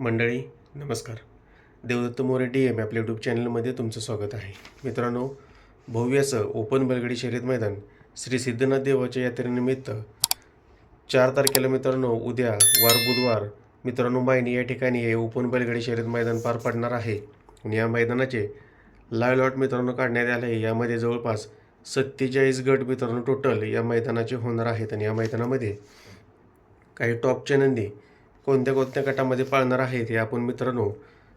मंडळी नमस्कार. Devdatt More D M आपल्या यूट्यूब चॅनलमध्ये तुमचं स्वागत आहे. मित्रांनो भव्य असं ओपन बलगडी शर्यत मैदान श्री सिद्धनाथ देवाच्या यात्रेनिमित्त चार तारखेला मित्रांनो उद्या वार बुधवार मित्रांनो मायनी या ठिकाणी हे ओपन बैलगाडी शर्यत मैदान पार पडणार आहे. आणि या मैदानाचे लाईव्ह लॉट मित्रांनो काढण्यात आले आहे. यामध्ये जवळपास सत्तेचाळीस गट मित्रांनो टोटल या मैदानाचे होणार आहेत. आणि या मैदानामध्ये काही टॉपच्या नंदी कोणत्या कोणत्या गटामध्ये पाळणार आहेत हे आपण मित्रांनो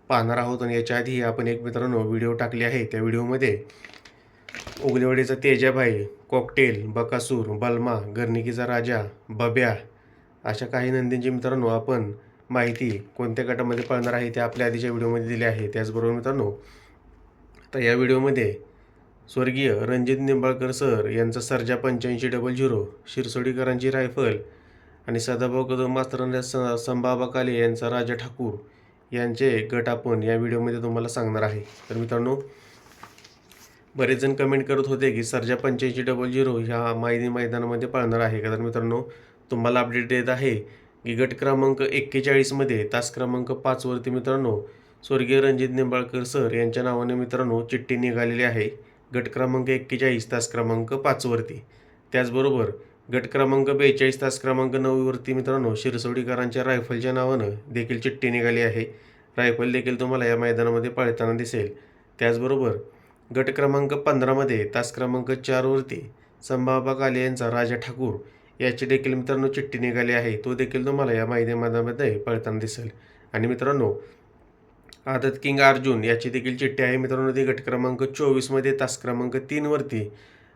पाहणार आहोत आणि याच्या आधी आपण एक मित्रांनो व्हिडिओ टाकले आहे. त्या व्हिडिओमध्ये उगलेवाडीचा तेजाभाई कॉकटेल बकासूर बलमा गर्निकीचा राजा बब्या अशा काही नंदींची मित्रांनो आपण माहिती कोणत्या गटामध्ये पाळणार आहे ते आपल्या आधीच्या व्हिडिओमध्ये दिली आहे. त्याचबरोबर मित्रांनो तर या व्हिडिओमध्ये स्वर्गीय रणजित निंबाळकर सर यांचा सर्जा पंच्याऐंशी डबल झिरो शिरसोडीकरांची रायफल आणि सदाभाऊ कदम मास्तरांना स संबाबा काले यांचा राजा ठाकूर यांचे गट आपण या व्हिडिओमध्ये तुम्हाला सांगणार आहे. तर मित्रांनो बरेच जण कमेंट करत होते की सर्जा पंच्याऐंशी डबल झिरो ह्या माहिती मैदानामध्ये पाळणार आहे का? तर मित्रांनो तुम्हाला अपडेट देत आहे की गट क्रमांक एक्केचाळीसमध्ये तास क्रमांक पाचवरती मित्रांनो स्वर्गीय रणजित निंबाळकर सर यांच्या नावाने मित्रांनो चिठ्ठी निघालेली आहे. गट क्रमांक एक्केचाळीस तास क्रमांक पाचवरती त्याचबरोबर गट क्रमांक बेचाळीस तास क्रमांक नऊवरती मित्रांनो शिरसोडीकरांच्या रायफलच्या नावानं देखील चिठ्ठी निघाली आहे. रायफल देखील तुम्हाला या मैदानामध्ये पाळताना दिसेल. त्याचबरोबर गट क्रमांक पंधरामध्ये तास क्रमांक चारवरती संभाबा काले यांचा राजा ठाकूर याची देखील मित्रांनो चिठ्ठी निघाली आहे. तो देखील तुम्हाला या मैदानामध्ये पळताना दिसेल. आणि मित्रांनो आदत किंग अर्जुन याची देखील चिठ्ठी आहे. मित्रांनो ती गट क्रमांक चोवीसमध्ये तास क्रमांक तीनवरती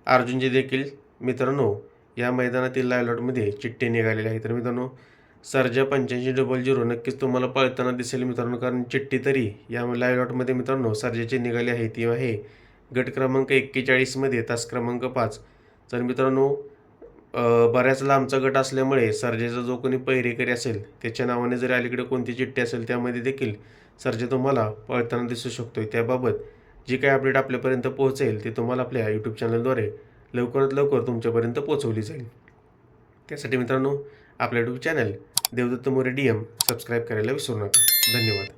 अर्जुनची देखील मित्रांनो या मैदानातील लायलॉटमध्ये चिठ्ठी निघालेली आहे. तर मित्रांनो सर्जा पंच्याऐंशी डबल झिरो नक्कीच तुम्हाला पळताना दिसेल मित्रांनो कारण चिठ्ठी तरी या लायलॉटमध्ये मित्रांनो सर्जाची निघाली आहे. ती आहे गट क्रमांक एक्केचाळीसमध्ये तास क्रमांक पाच. तर मित्रांनो बऱ्याच लांबचा गट असल्यामुळे सर्जेचा जो कोणी पहिरेकरी असेल त्याच्या नावाने जरी अलीकडे कोणती चिठ्ठी असेल त्यामध्ये देखील सर्जे तुम्हाला पळताना दिसू शकतो त्याबाबत जी काही अपडेट आपल्यापर्यंत पोहोचेल ते तुम्हाला आपल्या यूट्यूब चॅनलद्वारे लवकरात लवकर तुमच्यापर्यंत पोचवली जाईल. त्यासाठी मित्रांनो आपल्या YouTube channel Devdatta More D M subscribe करायला विसरू नका. धन्यवाद.